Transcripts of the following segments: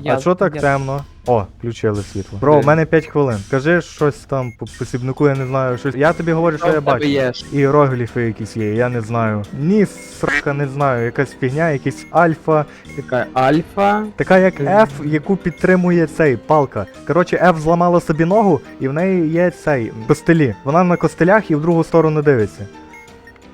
Я- а що так я- темно? О, включили світло. Бро, у мене 5 хвилин. Скажи щось там по посібнику, я не знаю. Щось. Я тобі говорю, що Що я в тебе бачу. є? Іерогліфи якісь є, я не знаю. Ні, срака, не знаю. Якась фігня, якийсь альфа. Така альфа. Така як. F, яку підтримує цей палка. Коротше, F зламала собі ногу, і в неї є цей костелі. Вона на костелях і в другу сторону дивиться.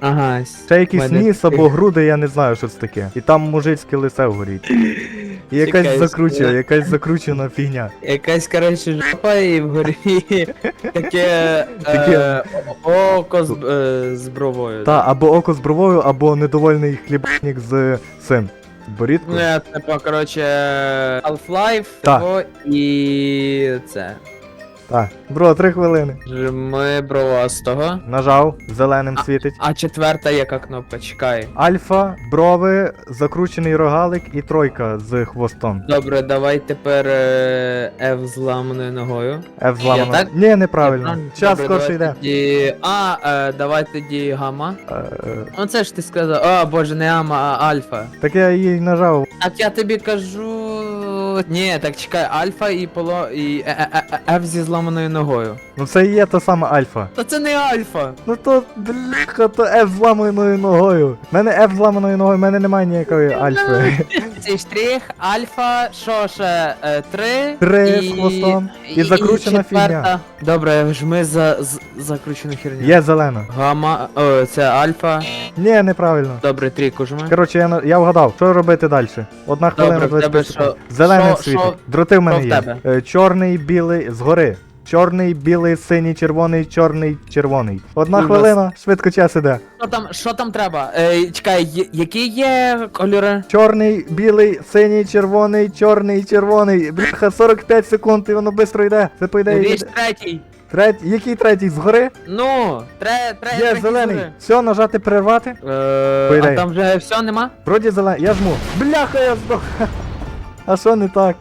Ага. Ще якийсь Мене ніс таких- або груди, я не знаю, що це таке. І там мужицьке лице вгоріть. Якась закручена, якась закручена фігня. Якась, коротше, жопа і вгорі таке Таке- е, око з, е, з бровою. Та, або око з бровою, або недовольний хлібник з цим. Борідку. Ну, я, типа, коротше, Half-Life Так. того і це. Так. Бро, три хвилини. Жми бровастого. Нажав, зеленим світить. А четверта яка кнопка? Чекай. Альфа, брови, закручений рогалик і тройка з хвостом. Добре, давай тепер е, F зламаною ногою. F зламано. так? Ні, неправильно. Добре, Час давай скорше йде. Тоді... А, е, давай тоді гамма. Е, Ну це ж ти сказав. А, боже, не гамма, а альфа. Так я її нажав. Так я тобі кажу. Ні, так чекай, альфа і поло. і е, е, е, F зі зламаною ногою. Ну це і є та сама альфа. Та це не альфа. Ну то бляха, то F зламаною ногою. У мене F зламаною ногою, в мене немає ніякої альфи. Цей штрих, альфа, що ще? Е, три. Три з хвостом. І закручена четверта. Добре, жми за з, закручену херню. Є зелена. Гамма, о, це альфа. Ні, неправильно. Добре, трійку жми. Коротше, я, на- я вгадав, що робити далі? Одна хвилина, Добре, в тебе 25 секунд. що- Зелений що- світить. що- Дроти в мене що в є. Е, Чорний, білий, згори. Чорний, білий, синій, червоний, чорний, червоний. Одна У нас- хвилина, швидко час іде. Що там, що там треба? Е, чекай, є- які є кольори? Чорний, білий, синій, червоний, чорний, червоний. Бляха, 45 секунд, і воно швидко йде. Це по ідеї. Йде. третій. Третій, який третій? Згори? Ну, тре, тре, Є третій зелений. згори. Все, нажати перервати. Е, а там вже все нема? Вроді зелений. Я жму. Бляха, я здох. А що не так?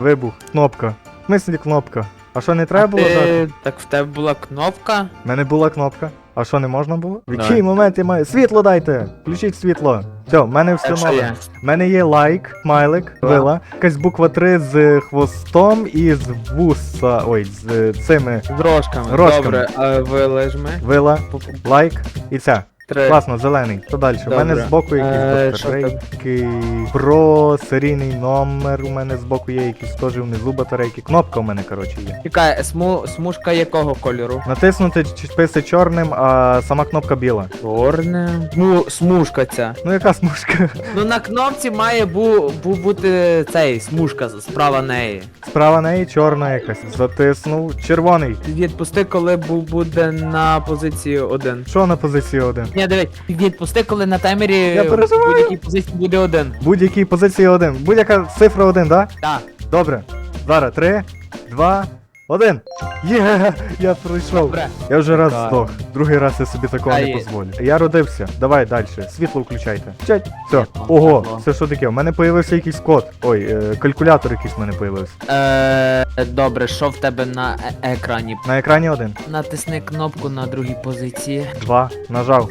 Вибух. Кнопка. В смислі кнопка. А що не треба було? Ти- Так в тебе була кнопка. У мене була кнопка. А що не можна було? В Давай. який момент я маю? Світло дайте! Включіть світло. Все, в мене все Так нове. є? У мене є лайк, смайлик, вила, якась буква 3 з хвостом і з вуса. Ой, з е, цими З рожками. Рожками. Добре, а вилежми. вила, лайк і ця. Три. Класно, зелений. Що далі? У мене Добре. збоку якісь Е, батарейки. Про серійний номер. У мене збоку є якісь теж внизу батарейки. Кнопка у мене, коротше, є. Чекай, сму, смужка якого кольору? Натиснути списи чорним, а сама кнопка біла. Чорне. Сму, смужка ця. Ну яка смужка? Ну на кнопці має бу, бу, бути цей смужка справа неї. Справа неї чорна якась. Затиснув. Червоний. Відпусти, коли бу, буде на позиції один. Що на позиції один? Ні, дивись, відпусти, коли на таймері Я в будь-якій позиції буде один. Будь-якій позиції один. Будь-яка цифра один, да? Так. Добре. Зараз три, два, один. Є, я пройшов. Добре. Я вже раз Так. здох. Другий раз я собі такого Та не є. дозволю. Я родився. Давай далі. Світло включайте. Чать. Все. Світло. Ого, Світло. це що таке? У мене появився якийсь код. Ой, е, калькулятор якийсь в мене появився. Е, добре, що в тебе на е- екрані? На екрані один. Натисни кнопку на другій позиції. Два. Нажав.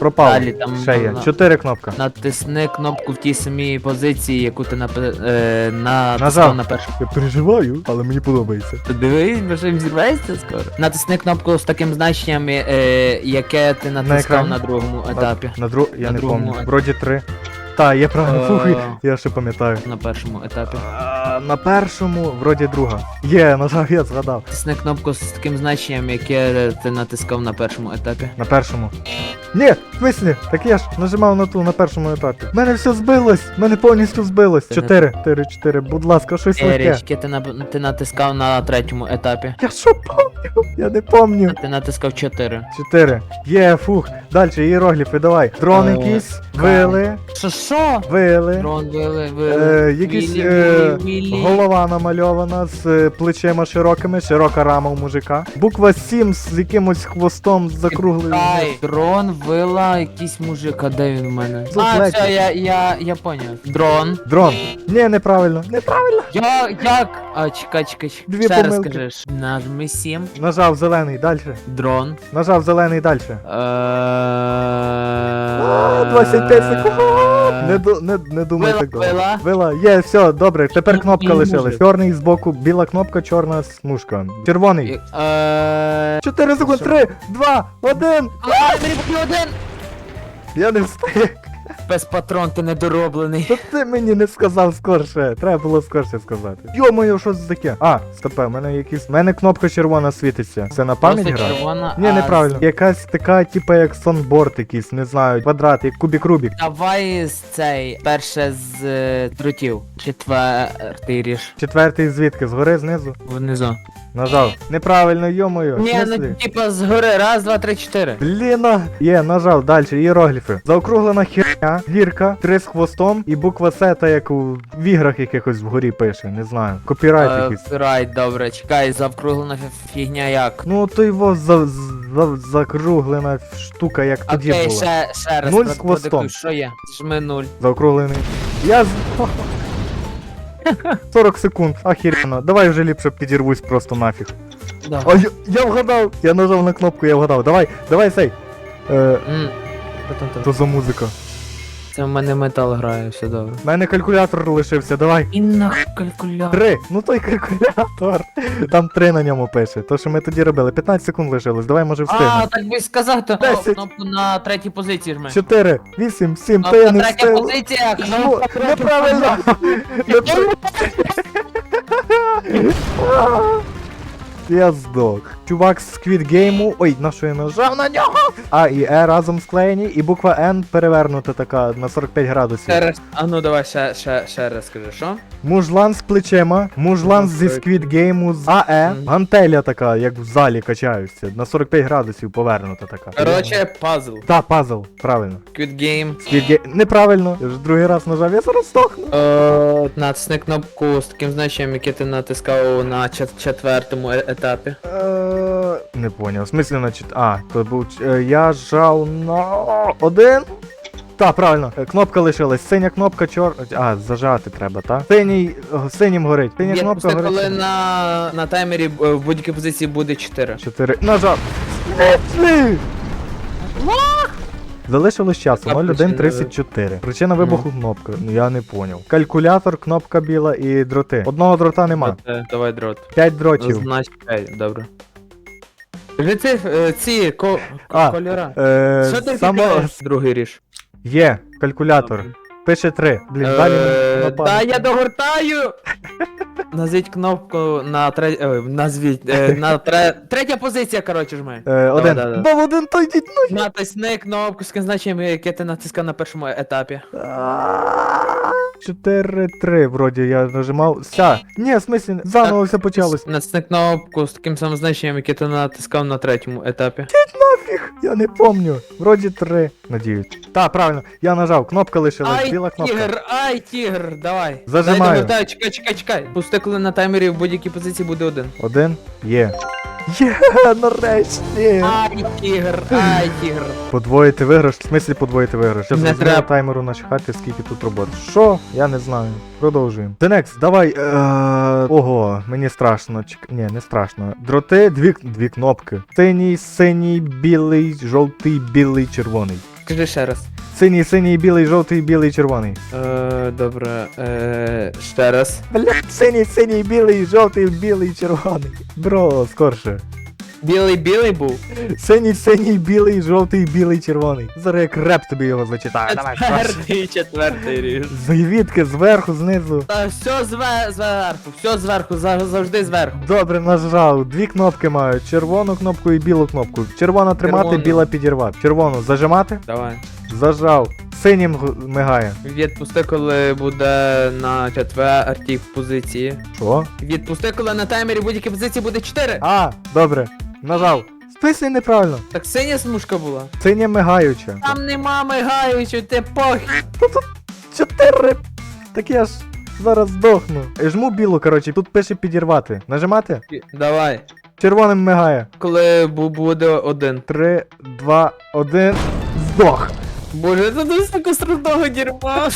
Пропав. Далі там Ще є. на- Чотири кнопка. Натисни кнопку в тій самій позиції, яку ти напи... е, натискав Нажав. на першу. Я переживаю, але мені подобається. Ти Дивись, бо що зірвається скоро. Натисни кнопку з таким значенням, е, яке ти натискав екрані? на другому етапі. На друг. Я На не другому пам'ятаю. етапі. Вроді три. Та, є правильно. Е. Фух, я ще пам'ятаю. На першому етапі. А, На першому, вроді друга. Є, нажав, я згадав. Натисни кнопку з таким значенням, яке ти натискав на першому етапі. На першому. Ні, в смислі, так я ж нажимав на ту на першому етапі. У мене все збилось, в мене повністю збилось. Ти не- Чотири, чотири, чотири, будь ласка, щось легке. Ерічки ти, нап- ти натискав на третьому етапі. Я що помню? Я не помню. Ти натискав 4. Чотири. Є, фух. Далі, іерогліфи, давай. Дрон Е, якийсь, вили, Що що? вили. Дрон вили, вили. Е, якісь Вілі, е, вілі, вілі. голова намальована з е, плечима широкими, широка рама у мужика. Буква 7 з якимось хвостом закругленим. Ай, дрон, вила, якийсь мужик, а де він в мене? Тут а, легко. все, я, я, я поняв. Дрон. Дрон. Ні, неправильно. Неправильно. Я, як? А, чекай, чекай, чекай. Дві Ще раз помилки. скажеш. Нажми 7. Нажав зелений, далі. Дрон. Нажав зелений далі. Е... А, 25 секунд. Не, ду- не, не думай Вила, так довго. вила. Вила, є, все, добре, тепер кнопка лишилась. Чорний Чорний збоку, біла кнопка, чорна смужка. Червоний. Е... 4 секунди, 3, 2, 1. А, мені поки один! Я не встиг. Без патрон, ти недороблений. Та ти мені не сказав скорше. Треба було скорше сказати. Йо-моє, що це таке? А, стопе, в мене якісь. В мене кнопка червона світиться. Це на пам'ять Просто гра? червона, Ні, а неправильно. Якась така, типа як сонборд якийсь, не знаю, квадрат, як кубік Рубік. Давай з цей, перше з е, дротів. Четвертий ріж. Четвертий звідки? Згори, знизу? Внизу. Нажав. Неправильно, йо-моє. Ні, ну типа згори, раз, два, три, чотири. Бліна. Є, нажав, далі, іерогліфи. Заокруглена херня, гірка, три з хвостом і буква С, та як у в іграх якихось вгорі пише, не знаю. Копірайт Е, якийсь. Райт, добре, чекай, завкруглена фі- фігня як. Ну то його за, за, закруглена штука, як тоді Окей, була. ще, ще раз. Нуль з хвостом. продиктуй, Що є? Жми нуль. Заокруглений. Я з. 40 секунд, охеренно. Давай вже ліпше підірвусь просто нафіг. Да. А я, я вгадав! Я нажав на кнопку, я вгадав. Давай, давай сей. Е, М. То за музика. Це в мене метал грає, все добре. У мене калькулятор лишився, давай. І на калькулятор. Три. Ну той калькулятор. Там три на ньому пише. То, що ми тоді робили. 15 секунд лишилось. Давай може А, встигнемо. так би сказав, то Десять. кнопку на третій позиції жми. 4, 8, 7, та Кнопка я не третя встиг. позиція. Жму. Неправильно. Непра- Я здох. Чувак з Squid Game, ой, на що я нажав на нього? А і Е разом склеєні, і буква Н перевернута така на 45 градусів. Ще раз. А ну давай ще, ще, ще раз скажи, що? Мужлан з плечима, мужлан зі Squid Game з АЕ, гантеля така, як в залі качаються, на 45 градусів повернута така. Короче, пазл. Та, пазл, правильно. Squid Game. Squid Game, неправильно, я вже другий раз нажав, я зараз здохну. Е, натисни кнопку з таким значенням, яке ти натискав на чет- четвертому е- етапі. Е, Не поняв. В смислі, значить. А, то був. ч- е, Я жав на один. Та, правильно. Е, Кнопка лишилась. Синя кнопка, чор. А, зажати треба, так? Синій. о, Синім горить. Синя Є, кнопка просто коли на, на таймері е, в будь-якій позиції буде 4. Чотири. Нажав. Смислі! Залишилось часу 0134. Причина вибуху кнопка. Ну я не поняв. Калькулятор, кнопка біла і дроти. Одного дрота нема. Е, Давай дрот. П'ять дротів. Значить, ей, добре. Вже ці, е, ці ко, А, кольора. Е, Що ти само... Другий ріж. Є, калькулятор. Пише 3. Блін, далі Е, Та я догортаю! Назвіть кнопку на тре... Ой, назвіть. е, На тре... Третя позиція, коротше, жми. Е, один. да, да. Бо один той дідь ну. Натисни кнопку з значенням, яке ти натискав на першому етапі. 4-3, вроді я нажимав. Ся. Ні, в смислі, заново все почалось. Натисни кнопку з таким самим значенням, яке ти натискав на третьому етапі. Нафіг, я не помню. Вроді 3, надіюсь. Так, правильно, я нажав, кнопка лишилась, Ай, біла кнопка. тігр, ай, тігр, давай. Зажимаю. Дай догортаю, чекай, чекай, чекай. Пусти, коли на таймері в будь-якій позиції буде один. Один. Є. Є, нарешті. Ай, тігр, ай, тігр. Подвоїти виграш, в смислі подвоїти виграш. Щас Не візьмемо треба. таймеру начхати, скільки тут роботи. Що? Я не знаю. Продовжуємо. Денекс, давай. Е... Ого, мені страшно. Чек... Ні, не страшно. Дроти, дві, дві кнопки. Синій, синій, білий, жовтий, білий, червоний. Скажи ще раз. Синій, синій, білий, жовтий, білий, червоний. Е, добре, е, ще раз. Блять, синій, синій, білий, жовтий, білий, червоний. Бро, скорше. Білий білий був. Синій, синій, білий, жовтий, білий, червоний. Зараз як реп тобі його зачитаю. Давай. Четвертий, четвертий ріж. Звідки, зверху, знизу. Та все зве- зверху, все зверху, за- завжди зверху. Добре, нажав. Дві кнопки маю. Червону кнопку і білу кнопку. Червона тримати, Червону. біла підірвати. Червону зажимати? Давай. Зажав. Синім г- мигає. Відпусти, коли буде на четвертій позиції. Що? Відпусти, коли на таймері будь-якій позиції буде 4. А, добре. Нажав. Списуй неправильно. Так синя смужка була. Синя мигаюча. Там нема мигаюча, ти похи. Чотири. Так я ж зараз здохну. Жму білу, коротше, тут пише підірвати. Нажимати? Давай. Червоним мигає. Коли бу- буде один. Три, два, один. Здох. Боже, це дуже конструктового дерьма.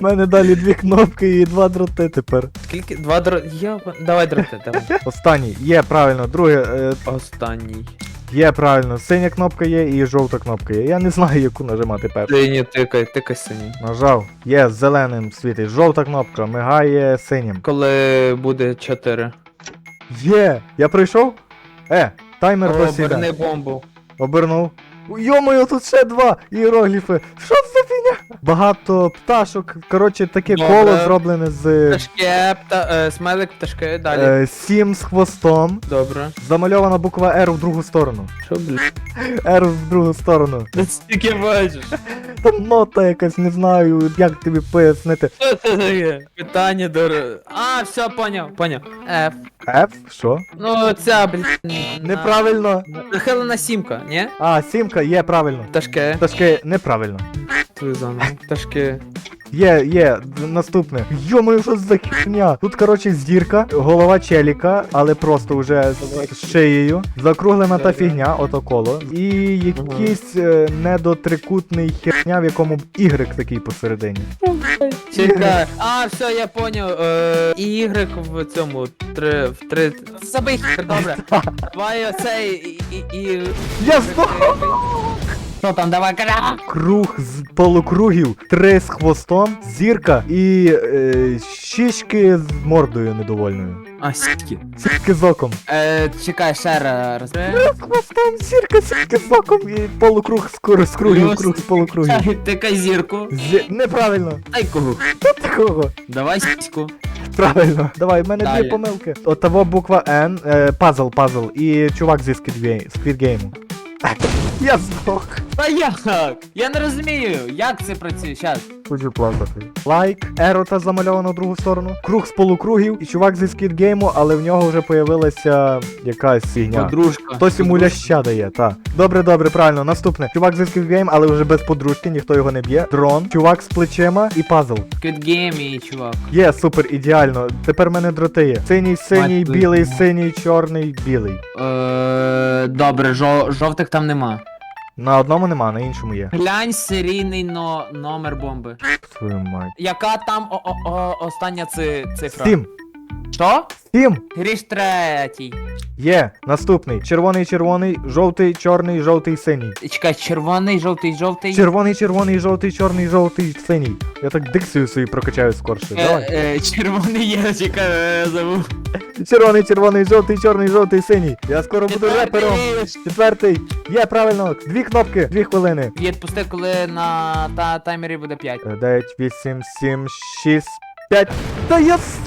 У мене далі дві кнопки і два дроти тепер. Скільки? Два дро... Я... Давай дроти, давай. Останній. Є, правильно, друге. Е, Останній. Є, правильно, синя кнопка є і жовта кнопка є. Я не знаю, яку нажимати першу. Синій, тикай, тикай синій. Нажав. Є, зеленим світить. Жовта кнопка, мигає синім. Коли буде 4. Є! Я прийшов? Е, таймер досі Оберни бомбу. Обернув. Йомою, тут ще два іерогліфи. Що це? Багато пташок. Коротше, таке Добре. коло зроблене з Пташки, пта, е, смайлик, пташки, далі. е, сім з хвостом. Добре. Замальована буква R в другу сторону. Що, блядь? R в другу сторону. Ти стільки бачиш. Там нота якась, не знаю, як тобі пояснити. Що це таке? Питання до... А, все, поняв, поняв. F. F? Що? Ну, ця, блядь. Неправильно. Нахилена сімка, ні? А, сімка, є правильно. Пташки. Пташки неправильно. Твою заново. Пташки. Є, є, наступне. Йомаю, що за херня? Тут, коротше, зірка, голова челіка, але просто вже з- шиєю. Закруглена та фігня, ото коло. І якийсь е, недотрикутний херня, в якому Y такий посередині. Чекай. А, все, я поняв. Е, Y в цьому три в три. Забий хер, добре. Давай оцей і. і, і... Я здох! Що там, давай кара. Круг з полукругів, три з хвостом, зірка і е, щічки з мордою недовольною. А, сітки. Сірки з оком. Е, чекай, ще раз. З хвостом, зірка, сірки з оком і полукруг з, круг, з кругів, круг з полукругів. Тикай зірку. Зі... Неправильно. Дай кого. Що такого? Давай сітку. Правильно. Давай, в мене Далі. дві помилки. Отого буква N, е, пазл, пазл, і чувак зі Squid Game- Squid Game. Я здох. Та як? Я не розумію, як це працює. Щас. Хочу плакати. Лайк, ерота замальовано в другу сторону, круг з полукругів і чувак зі Squid Game, але в нього вже появилася якась фігня. Подружка. Хтось йому ляща дає, та. Добре, добре, правильно. Наступне. Чувак зі Squid Game, але вже без подружки, ніхто його не б'є. Дрон, чувак з плечима і пазл. Squid Game і чувак. Є, супер, ідеально. Тепер мене дроти є. Синій, синій, Мать білий, синій, чорний, білий. Е, добре, жо- жовтих там нема. На одному нема, на іншому є. Глянь серійний но- номер бомби. Твою мать. Яка там о- о- о- остання ци- цифра? Сім. Що? Сім. Гріш третій. Є. Наступний. Червоний, червоний, жовтий, чорний, жовтий, синій. Чекай, червоний, жовтий, жовтий. Червоний, червоний, жовтий, чорний, жовтий, синій. Я так дикцію свою прокачаю скорше. Е, Давай. е, червоний є, чекай, е, забув. Червоний, червоний, жовтий, чорний, жовтий, синій. Я скоро буду репером. Четвертий. Є, правильно. Дві кнопки, дві хвилини. Відпусти, коли на та таймері буде 5. Е, Дев'ять, вісім, сім, шість, п'ять. Та я с-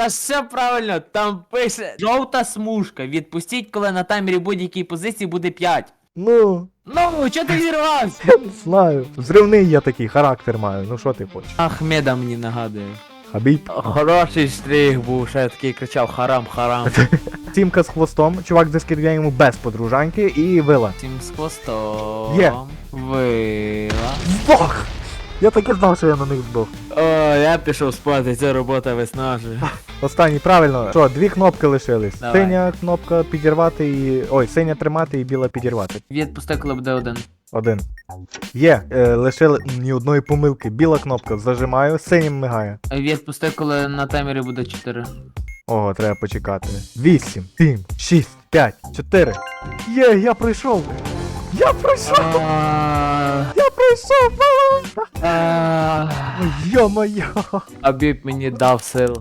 Та все правильно, там пише жовта смужка. Відпустіть, коли на таймері будь-якій позиції буде 5. Ну, Ну, чого ти зірвався? я не знаю. Зривний я такий, характер маю. Ну що ти хочеш? Ахмеда мені нагадує. Хабіб. Хороший стріх був, ще такий кричав харам, харам. Сімка з хвостом, чувак з йому без подружаньки і вила. Тим з хвостом. Є. Вила. Здох! Я так і знав, що я на них здох. О, я пішов спати, ця робота виснажує. Останній, правильно. Що, дві кнопки лишились. Давай. Синя кнопка підірвати і. Ой, синя тримати і біла підірвати. Відпусти, коли буде один. Один. Є, е, лишили ні одної помилки. Біла кнопка зажимаю, синім мигає. Відпусти, коли на таймері буде 4. Ого, треба почекати. Вісім, сім, шість, п'ять, чотири. Є, я пройшов! Я пройшов! Я пройшов! Ой, Йо-моє! Абіб мені дав сил.